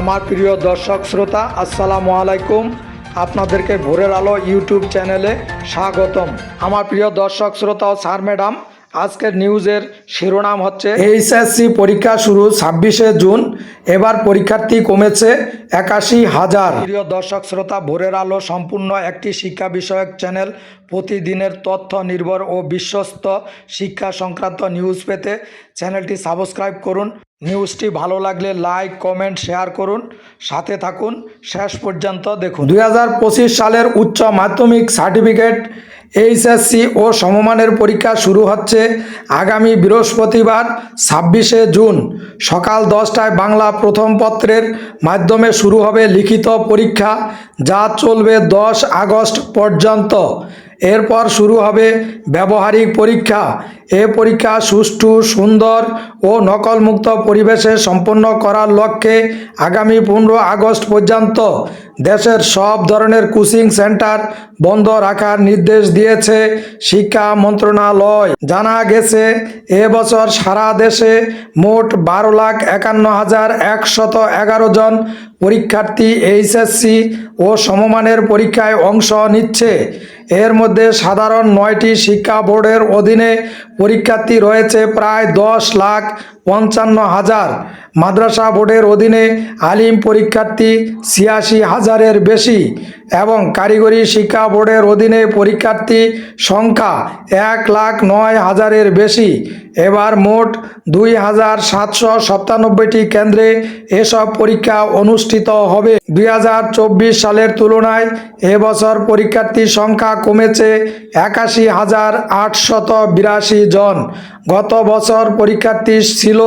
আমার প্রিয় দর্শক শ্রোতা, আসসালামু আলাইকুম। আপনাদেরকে ভোরের আলো ইউটিউব চ্যানেলে স্বাগতম। আমার প্রিয় দর্শক শ্রোতা ও স্যার ম্যাডাম আজকের নিউজের শিরোনাম হচ্ছে এইচএসসি পরীক্ষা শুরু ছাব্বিশে জুন। এবার পরীক্ষার্থী কমেছে একাশি হাজার। প্রিয় দর্শক শ্রোতা ভোরের আলো সম্পূর্ণ একটি শিক্ষা বিষয়ক চ্যানেল। প্রতিদিনের তথ্য নির্ভর ও বিশ্বস্ত শিক্ষা সংক্রান্ত নিউজ পেতে চ্যানেলটি সাবস্ক্রাইব করুন। নিউজটি ভালো লাগলে লাইক কমেন্ট শেয়ার করুন। সাথে থাকুন। শেষ পর্যন্ত দেখুন। দু হাজার পঁচিশ সালের উচ্চ মাধ্যমিক সার্টিফিকেট এইচএসসি ও সমমানের পরীক্ষা শুরু হচ্ছে আগামী বৃহস্পতিবার, ছাব্বিশে জুন। সকাল দশটায় বাংলা প্রথম পত্রের মাধ্যমে শুরু হবে লিখিত পরীক্ষা, যা চলবে দশ আগস্ট পর্যন্ত। এরপর শুরু হবে ব্যবহারিক পরীক্ষা। এ পরীক্ষা সুষ্ঠু, সুন্দর ও নকলমুক্ত পরিবেশে সম্পন্ন করার লক্ষ্যে আগামী পনেরো আগস্ট পর্যন্ত দেশের সব ধরনের কোচিং সেন্টার বন্ধ রাখার নির্দেশ দিয়েছে শিক্ষা মন্ত্রণালয়। জানা গেছে এবছর সারা দেশে মোট বারো লাখ একান্ন হাজার একশত এগারো জন পরীক্ষার্থী এইচএসসি ও সমমানের পরীক্ষায় অংশ নিচ্ছে। এর মধ্যে সাধারণ নয়টি শিক্ষা বোর্ডের অধীনে পরীক্ষার্থী রয়েছে প্রায় দশ লাখ পঞ্চান্ন হাজার। মাদ্রাসা বোর্ডের অধীনে আলিম পরীক্ষার্থী ছিয়াশি হাজারের বেশি এবং কারিগরি শিক্ষা বোর্ডের অধীনে পরীক্ষার্থী সংখ্যা এক লাখ নয় হাজারের বেশি। এবার মোট দুই হাজার সাতশো সাতানব্বইটি কেন্দ্রে এসব পরীক্ষা অনুষ্ঠিত হবে। দুই হাজার চব্বিশ সালের তুলনায় এবছর পরীক্ষার্থীর সংখ্যা কমেছে একাশি হাজার আটশত বিরাশি জন। গত বছর পরীক্ষার্থী ছিল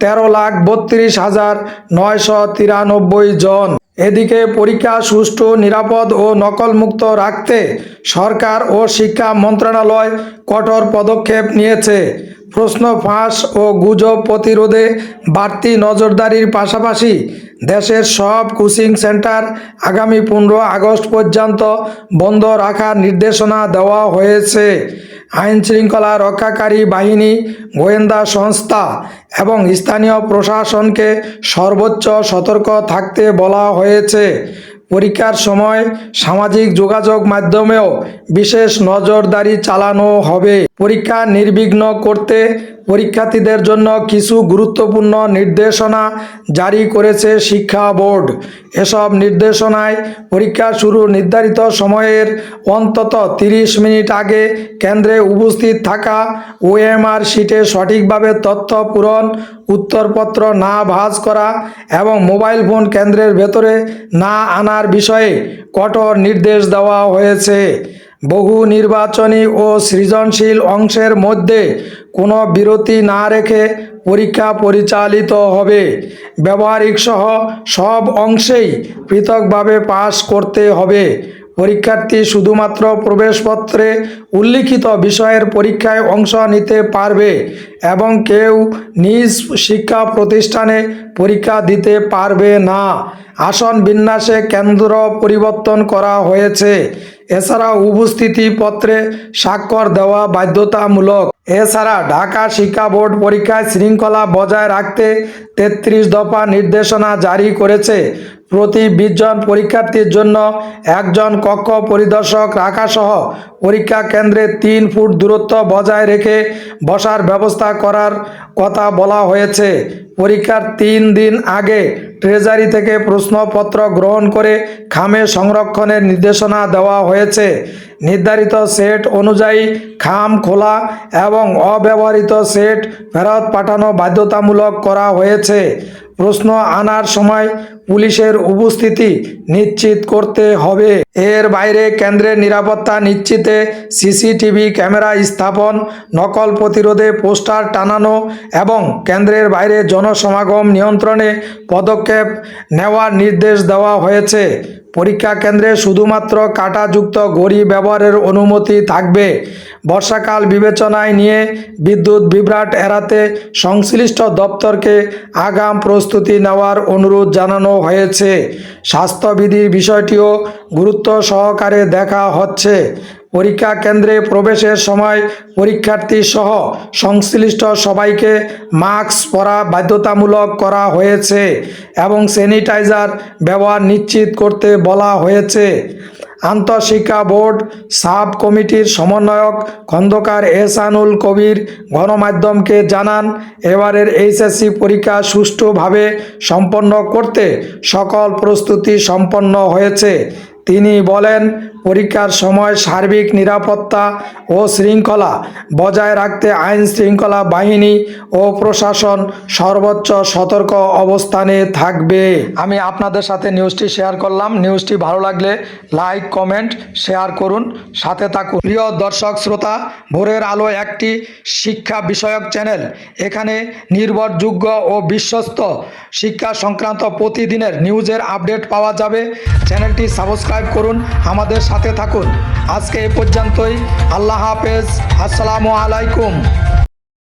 তেরো লাখ বত্রিশ হাজার নয়শো তিরানব্বই জন। এদিকে পরীক্ষা সুষ্ঠু, নিরাপদ ও নকলমুক্ত রাখতে সরকার ও শিক্ষা মন্ত্রণালয় কঠোর পদক্ষেপ নিয়েছে। প্রশ্ন ফাঁস ও গুজব প্রতিরোধে বাড়তি নজরদারির পাশাপাশি দেশের সব কোচিং সেন্টার আগামী পনেরো আগস্ট পর্যন্ত বন্ধ রাখার নির্দেশনা দেওয়া হয়েছে। আইন শৃঙ্খলা রক্ষাকারী বাহিনী, গোয়েন্দা সংস্থা এবং স্থানীয় প্রশাসনকে সর্বোচ্চ সতর্ক থাকতে বলা হয়েছে। পরীক্ষার সময় সামাজিক যোগাযোগ মাধ্যমেও বিশেষ নজরদারি চালানো হবে। পরীক্ষা নির্বিঘ্ন করতে পরীক্ষার্থীদের জন্য কিছু গুরুত্বপূর্ণ নির্দেশনা জারি করেছে শিক্ষা বোর্ড। এসব নির্দেশনায় পরীক্ষা শুরু নির্ধারিত সময়ের অন্তত তিরিশ মিনিট আগে কেন্দ্রে উপস্থিত থাকা ওএমআর শিটে সঠিকভাবে তথ্য পূরণ, উত্তরপত্র না ভাজ করা এবং মোবাইল ফোন কেন্দ্রের ভেতরে না আনার বিষয়ে কঠোর নির্দেশ দেওয়া হয়েছে। বহু নির্বাচনী ও সৃজনশীল অংশের মধ্যে কোনো বিরতি না রেখে পরীক্ষা পরিচালিত হবে। ব্যবহারিক সহ সব অংশেই পৃথকভাবে পাশ করতে হবে। পরীক্ষার্থী শুধুমাত্র প্রবেশপত্রে উল্লিখিত বিষয়ের পরীক্ষায় অংশ নিতে পারবে এবং কেউ নিজ শিক্ষা প্রতিষ্ঠানে পরীক্ষা দিতে পারবে না। আসন বিন্যাসে কেন্দ্র পরিবর্তন করা হয়েছে। এছাড়া উপস্থিতি পত্রে স্বাক্ষর দেওয়া বাধ্যতামূলক। এছাড়া ঢাকা শিক্ষা বোর্ড পরীক্ষায় শৃঙ্খলা বজায় রাখতে তেত্রিশ দফা নির্দেশনা জারি করেছে। প্রতি বিশ জন পরীক্ষার্থীর জন্য একজন কক্ষ পরিদর্শক রাখাসহ পরীক্ষা কেন্দ্রে তিন ফুট দূরত্ব বজায় রেখে বসার ব্যবস্থা করার কথা বলা হয়েছে। পরীক্ষার তিন দিন আগে ট্রেজারি থেকে প্রশ্নপত্র গ্রহণ করে খামে সংরক্ষণের নির্দেশনা দেওয়া হয়েছে। নির্ধারিত সেট অনুযায়ী খাম খোলা এবং অব্যবহৃত সেট ফেরত পাঠানো বাধ্যতামূলক করা হয়েছে। প্রশ্ন আনার সময় পুলিশের উপস্থিতি নিশ্চিত করতে হবে। এর বাইরে কেন্দ্রের নিরাপত্তা নিশ্চিতে সিসিটিভি ক্যামেরা স্থাপন, নকল প্রতিরোধে পোস্টার টানানো এবং কেন্দ্রের বাইরে জনসমাগম নিয়ন্ত্রণে পদক্ষেপ নেওয়ার নির্দেশ দেওয়া হয়েছে। পরীক্ষা কেন্দ্রে শুধুমাত্র কাটাযুক্ত ঘড়ি ব্যবহারের অনুমতি থাকবে। বর্ষাকাল বিবেচনায় নিয়ে বিদ্যুৎ বিভ্রাট এড়াতে সংশ্লিষ্ট দপ্তরকে আগাম প্রস্তুতি নেওয়ার অনুরোধ জানানো হয়েছে। স্বাস্থ্যবিধির বিষয়টিও গুরুত্ব সহকারে দেখা হচ্ছে। পরীক্ষা কেন্দ্রে প্রবেশের সময় পরীক্ষার্থী সহ সংশ্লিষ্ট সবাইকে মাস্ক পরা বাধ্যতামূলক করা হয়েছে এবং স্যানিটাইজার ব্যবহার নিশ্চিত করতে বলা হয়েছে। আন্তঃশিক্ষা বোর্ড, সাব কমিটির সমন্বয়ক খন্দকার এহসানুল কবির গণমাধ্যমকে জানান, এবারের এইচএসসি পরীক্ষা সুষ্ঠুভাবে সম্পন্ন করতে সকল প্রস্তুতি সম্পন্ন হয়েছে। তিনি বলেন পরীক্ষার সময় সার্বিক নিরাপত্তা ও শৃঙ্খলা বজায় রাখতে আইন শৃঙ্খলা বাহিনী ও প্রশাসন সর্বোচ্চ সতর্ক অবস্থানে থাকবে। আমি আপনাদের সাথে নিউজটি শেয়ার করলাম। নিউজটি ভালো লাগলে লাইক, কমেন্ট, শেয়ার করুন। সাথে থাকুন। প্রিয় দর্শক শ্রোতা, ভোরের আলো একটি শিক্ষা বিষয়ক চ্যানেল। এখানে নির্ভরযোগ্য ও বিশ্বস্ত শিক্ষা সংক্রান্ত প্রতিদিনের নিউজের আপডেট পাওয়া যাবে। চ্যানেলটি সাবস্ক্রাইব করুন। আমাদের সাথে থাকুন। আজকে এ পর্যন্তই। আল্লাহ হাফেজ। আসসালামু আলাইকুম।